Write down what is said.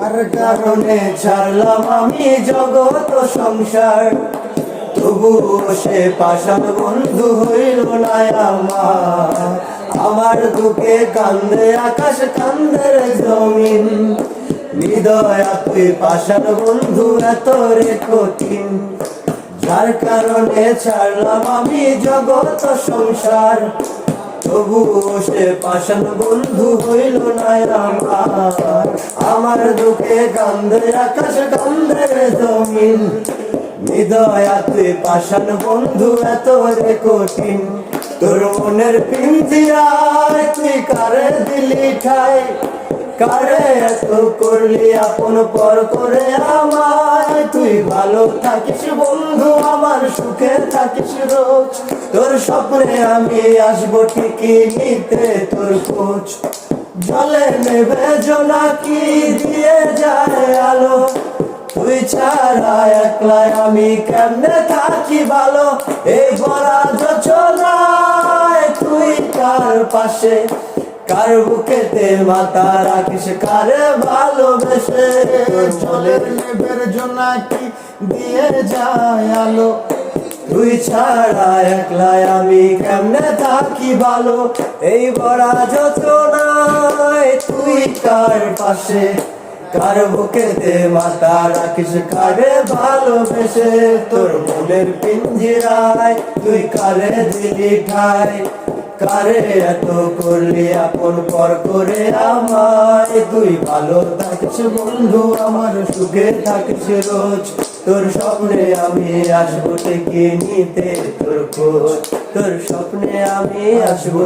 তার কারণে ছাড়লাম আমি জগৎ সংসার। তবু সে পাষাণ বন্ধু হইল না আমার। আমার দুঃখে কান্দে, আকাশ কান্দে জমিন। হৃদয় তুই পাষাণ বন্ধু এত রে কঠিন। যার কারণে ছাড়লাম আমি জগৎ ও সংসার। তবু সে পাষাণ বন্ধু হইল না আমার আমার দুঃখে কান্দে আকাশ কান্দে জমিন। হৃদয়া, তুই পাষাণ বন্ধু, এত রে কঠিন। তোর মনের পিঞ্জিরায় তুই কারে দিলি ঠাই? কারে এত করলি আপন পর করে আমায়? তুই ভালো থাকিস বন্ধু, আমার সুখে থাকিস রোজ। তোর স্বপ্নে আমি আসব ঠিকই নিতে তোর খোঁজ। জলে নেবে জোনাকি দিয়ে যায় আলো? তুই ছাড়া একলাই আমি কেমনে থাকি ভালো? এই বড়া যোচনায় তুই কার পাশে? কার বুকেতে মাথা রাখিস কারে ভালোবেসে? জোনাকি দিয়ে যায় আলো? তুই ছাড়া একলাই আমি কেমনে থাকি ভালো? এই বড়া যোচনায় তুই কার পাশে? কার বুকেতে মাথা রাখিস কারে ভালোবেসে? তোর মনের পিঞ্জিরায় তুই কারে দিলি ঠাই কারে এত করলি আপন পর করে আমায় তুই ভালো থাকিস, বন্ধু, আমার সুখে থাকিস রোজ। তোর স্বপ্নে আমি আসব থেকে নিতে তোর খোঁজ। তোর স্বপ্নে আমি আসব